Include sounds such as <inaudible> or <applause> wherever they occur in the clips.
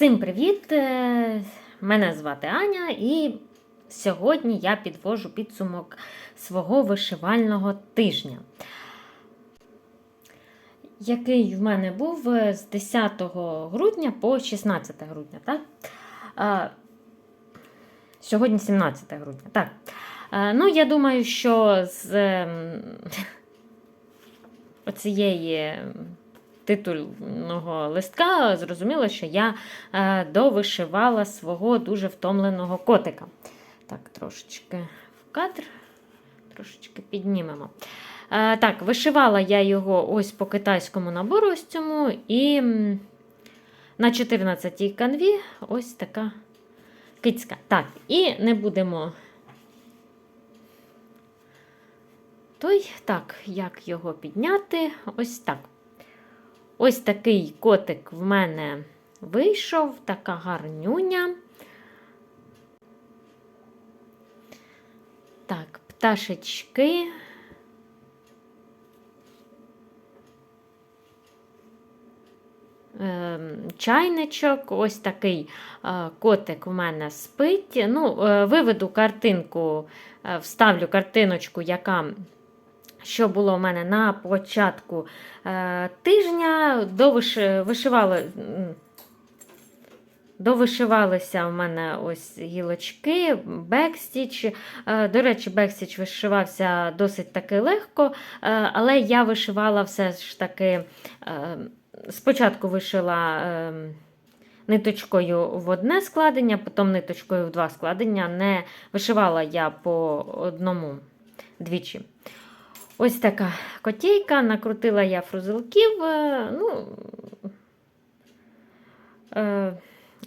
Всім привіт! Е, Мене звати Аня, і сьогодні я підвожу підсумок свого вишивального тижня, який в мене був е, з 10 грудня по 16 грудня. Так? Е, Сьогодні 17 грудня. Так. Ну, я думаю, що з ем, <laughs> оцієї титульного листка зрозуміло, що я е, довишивала свого дуже втомленого котика. Так, трошечки в кадр, трошечки піднімемо. Е, так, вишивала я його ось по китайському набору ось цьому, і на 14-й канві ось така кицька. Так, і не будемо. Той, так, як його підняти? Ось так. Ось такий котик в мене вийшов, така гарнюня. Так, пташечки. Ем, Чайничок, ось такий е, котик у мене спить. Ну, е, Виведу картинку, е, вставлю картиночку, яка що було в мене на початку е, тижня, довиш, вишивали, довишивалися в мене ось гілочки, бекстіч. Е, до речі, бекстіч вишивався досить таки легко, е, але я вишивала все ж таки. Е, спочатку вишила. Е, Ниточкою в одне складення, потім ниточкою в два складення. Не вишивала я по одному двічі. Ось така котейка, накрутила я фрузелків. е, Ну, е,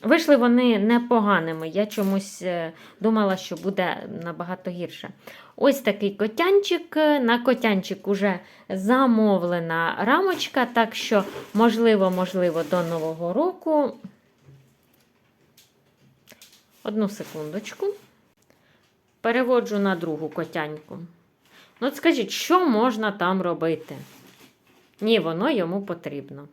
вийшли вони непоганими. Я чомусь е, думала, що буде набагато гірше. Ось такий котянчик. На котянчик уже замовлена рамочка, так що, можливо, можливо, до Нового року. Одну секундочку. Переводжу на другу котяньку. Ну, от скажіть, що можна там робити? Ні, воно йому потрібно.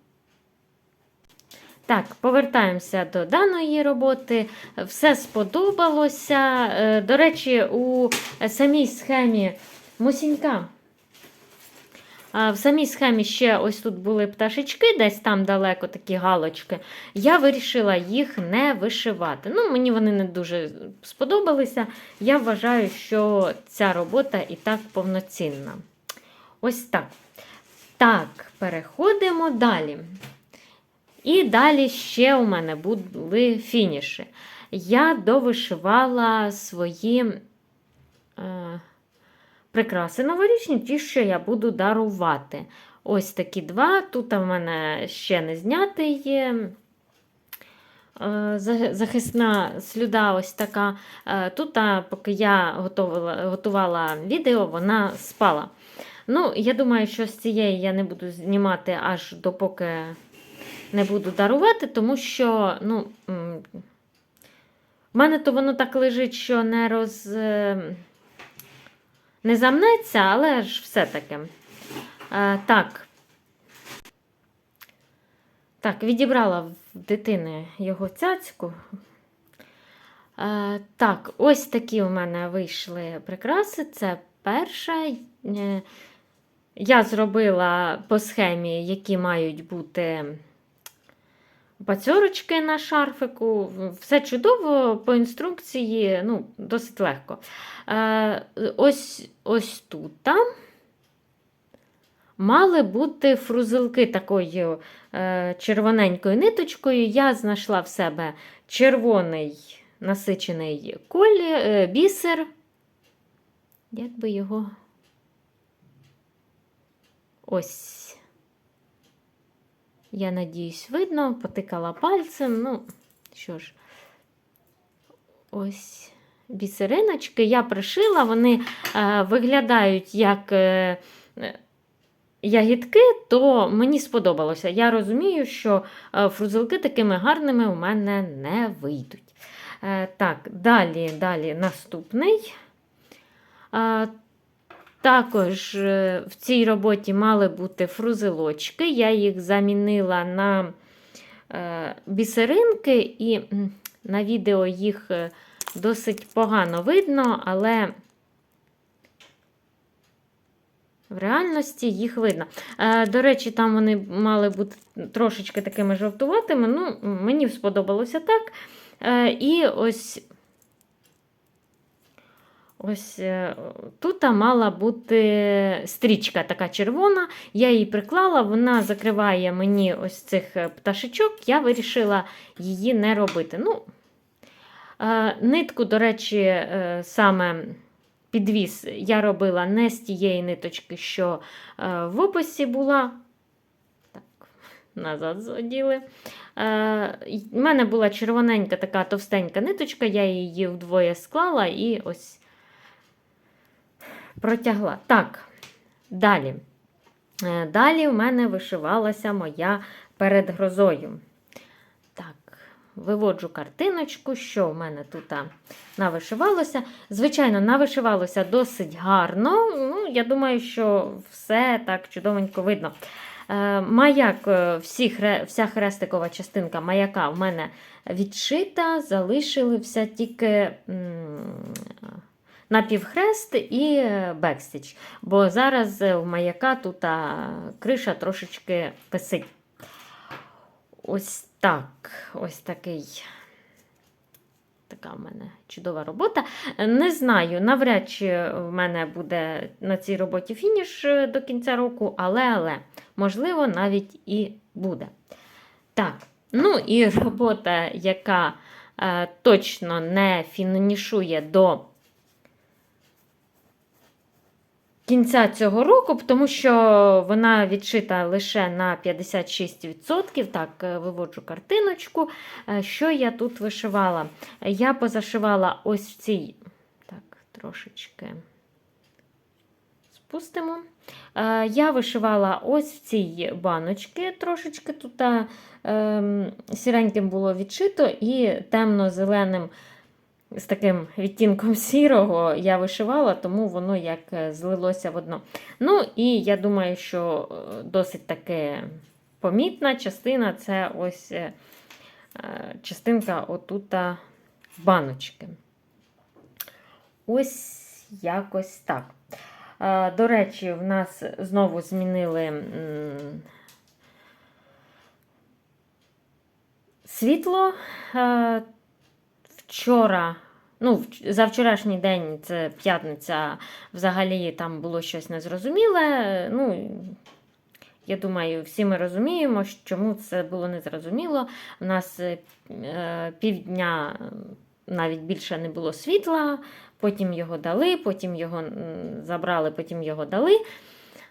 Так, повертаємося до даної роботи. Все сподобалося. Е, До речі, у самій схемі мусінька. В самій схемі ще ось тут були пташечки, десь там далеко такі галочки. Я вирішила їх не вишивати. Ну, Мені вони не дуже сподобалися. Я вважаю, що ця робота і так повноцінна. Ось так. Так, переходимо далі. І далі ще у мене були фініші. Я довишивала свої. Е, прикраси новорічні, ті, що я буду дарувати. Ось такі два. Тут в мене ще не знятий є. Захисна слюда ось така. Е, тут, поки я готувала, готувала відео, вона спала. Ну, Я думаю, що з цієї я не буду знімати аж допоки не буду дарувати, тому що ну, в мене то воно так лежить, що не роз не замнеться, але ж все-таки. Е, так. Так, відібрала в дитини його цяцьку. Е, так, ось такі у мене вийшли прикраси. Це перша. Е, я зробила по схемі, які мають бути бацьорочки на шарфику. Все чудово, по інструкції, ну, досить легко. Е, Ось ось тут там мали бути фрузилки такою е, червоненькою ниточкою. Я знайшла в себе червоний насичений колі, е, бісер. Як би його ось. Я надіюсь, видно, потикала пальцем. Ну, що ж, ось бісериночки я пришила, вони е, виглядають як е, ягідки, то мені сподобалося. Я розумію, що е, фрузилки такими гарними у мене не вийдуть. Е, так, далі, далі наступний. Е, також е, в цій роботі мали бути фрузелочки. Я їх замінила на е, бісеринки, і на відео їх е, досить погано видно, але в реальності їх видно. До речі, там вони мали бути трошечки такими жовтуватими. Ну, мені сподобалося так. І ось. Ось е, тут мала бути стрічка така червона. Я її приклала, вона закриває мені ось цих е, пташечок. Я вирішила її не робити. Ну, е, нитку, до речі, саме підвіз я робила не з тієї ниточки, що в описі була. Так, назад зоділи. У мене була червоненька така товстенька ниточка, я її вдвоє склала і ось протягла. Так, далі. Е, Далі в мене вишивалася моя перед грозою. Так, виводжу картиночку, що в мене тут навишивалося. Звичайно, навишивалося досить гарно. Ну, Я думаю, що все так чудовенько видно. Е, Маяк, е, всі, вся хрестикова частинка маяка в мене відшита, залишилися тільки напівхрест і бекстіч. Бо зараз в маяка тут криша трошечки писить. Ось так. Ось такий. Така в мене чудова робота. Не знаю, навряд чи в мене буде на цій роботі фініш е, до кінця року, але, але, можливо, навіть і буде. Так, ну і <laughs> робота, яка е, точно не фінішує до кінця цього року, тому що вона відшита лише на 56%. Так, е, виводжу картиночку. Е, Що я тут вишивала? Я позашивала ось в цій. Так, трошечки спустимо. Е, Я вишивала ось в цій баночці, трошечки тут ем, сіреньким було відшито, і темно-зеленим з таким відтінком <laughs> сірого я вишивала, тому воно як е, злилося в одно. Ну, і я думаю, що е, досить таки помітна частина це ось е, частинка отута баночки. Ось якось так. До речі, в нас знову змінили світло. Е, Вчора, ну, за вчорашній день, це п'ятниця, взагалі там було щось незрозуміле. Ну, я думаю, всі ми розуміємо, чому це було незрозуміло. У нас е, е, півдня е, навіть більше не було світла, потім його дали, потім його забрали, потім його дали.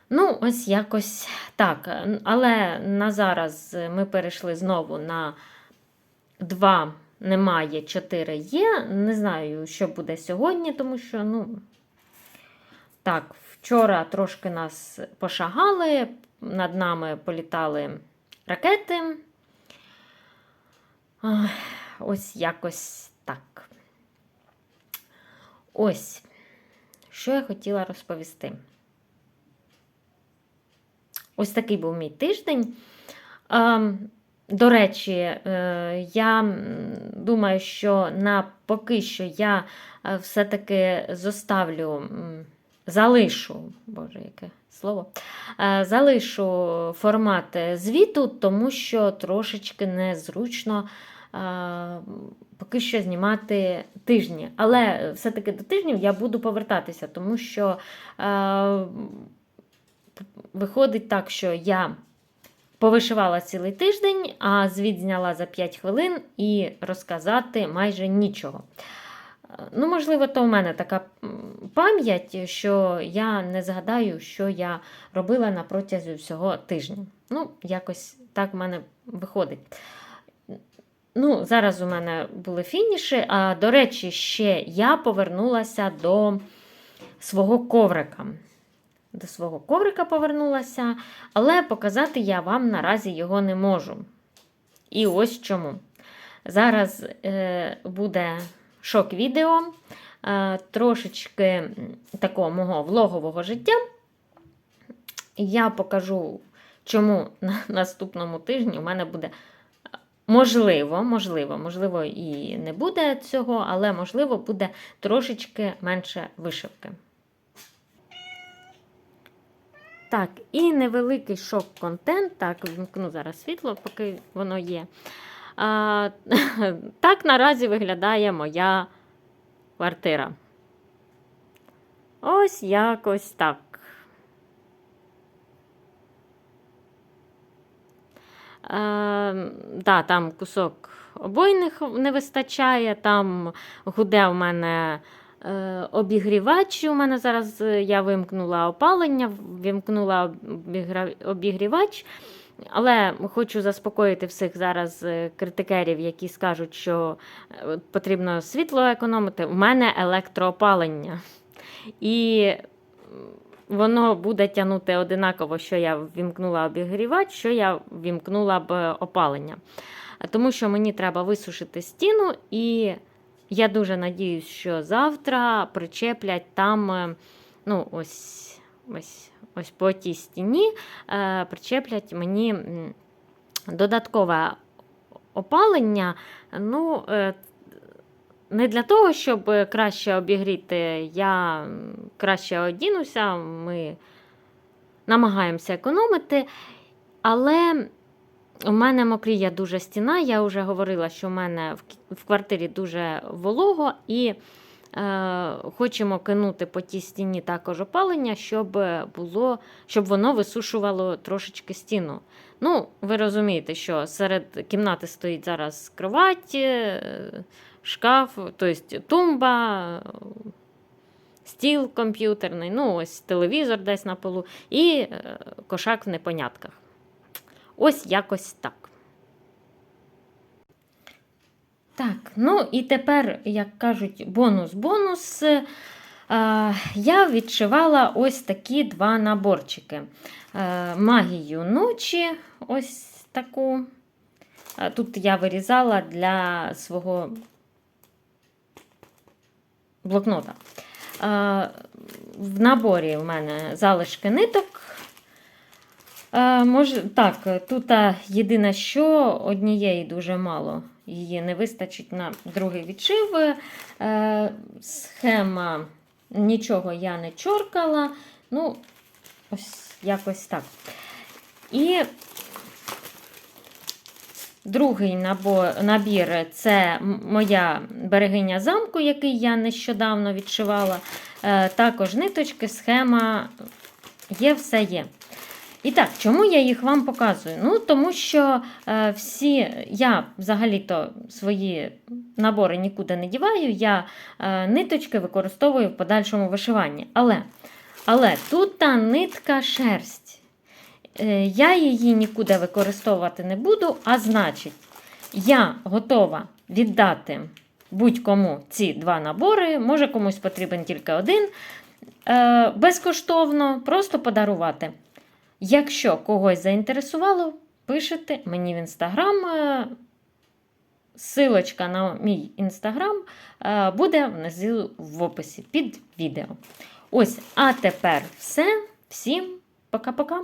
Ну, ось якось так. Але на зараз ми перейшли знову на 2 немає, 4 є. Не знаю, що буде сьогодні, тому що, ну, так, вчора трошки нас пошагали, над нами політали ракети. Ось якось так. Ось, що я хотіла розповісти. Ось такий був мій тиждень. До речі, е, я думаю, що на поки що я е, все-таки зоставлю, залишу, боже, яке слово, е, залишу формат звіту, тому що трошечки незручно поки що знімати тижні. Але все-таки до тижнів я буду повертатися, тому що виходить так, що я повишивала цілий тиждень, а звіт зняла за 5 хвилин і розказати майже нічого. Ну, можливо, то в мене така пам'ять, що я не згадаю, що я робила на протязі всього тижня. Ну, якось так в мене виходить. Ну, зараз у мене були фініші. А, до речі, ще я повернулася до свого коврика. До свого коврика повернулася, але показати я вам наразі його не можу. І ось чому. Зараз е, буде шок-відео, е, трошечки такого мого влогового життя. Я покажу, чому <laughs> на наступному тижні у мене буде Можливо, можливо, можливо, і не буде цього, але можливо буде трошечки менше вишивки. Так, і невеликий шок-контент. Так, вімкну зараз світло, поки воно є. А, <laughs> так наразі виглядає моя квартира. Ось якось так. Е, да, там кусок обойних не вистачає, там гуде в мене е, обігрівач. У мене зараз е, я вимкнула опалення, вимкнула обігрівач. Але хочу заспокоїти всіх зараз е, критикерів, які скажуть, що потрібно світло економити. У мене електроопалення. І воно буде тягнути одинаково, що я ввімкнула обігрівач, що я ввімкнула б опалення. Тому що мені треба висушити стіну, і я дуже надіюсь, що завтра причеплять там, е, ну, ось, ось, ось по тій стіні, е, причеплять мені додаткове опалення. Ну, е, не для того, щоб краще обігріти, я краще одінуся, ми намагаємося економити. Але у мене мокріє дуже стіна. Я вже говорила, що в мене в, квартирі дуже волого, і е, хочемо кинути по тій стіні також опалення, щоб, було, щоб воно висушувало трошечки стіну. Ну, ви розумієте, що серед кімнати стоїть зараз кровать, е, шкаф, тобто тумба, стіл комп'ютерний, ну ось телевізор десь на полу і е, кошак в непонятках. Ось якось так. Так, ну і тепер, як кажуть, бонус-бонус. Е, я відшивала ось такі два наборчики. Е, магію ночі, ось таку. Е, Тут я вирізала для свого блокнота. В наборі в мене залишки ниток. Е, Може, так, тут єдине, що однієї дуже мало. Її не вистачить на другий відшив. Е, Схема нічого я не чоркала. Ну, ось якось так. І другий набір це моя берегиня замку, який я нещодавно відшивала. Е, Також ниточки, схема є, все є. І так, чому я їх вам показую? Ну, тому що е, всі, я взагалі-то свої набори нікуди не діваю, я е, ниточки використовую в подальшому вишиванні. Але, але тут та нитка шерсть. Е, я її нікуди використовувати не буду, а значить, я готова віддати будь-кому ці два набори, може комусь потрібен тільки один. Е, безкоштовно, просто подарувати. Якщо когось заінтересувало, пишете мені в інстаграм. е, Силочка на мій інстаграм е, буде внизу в описі під відео. Ось, а тепер все. Всім пока-пока.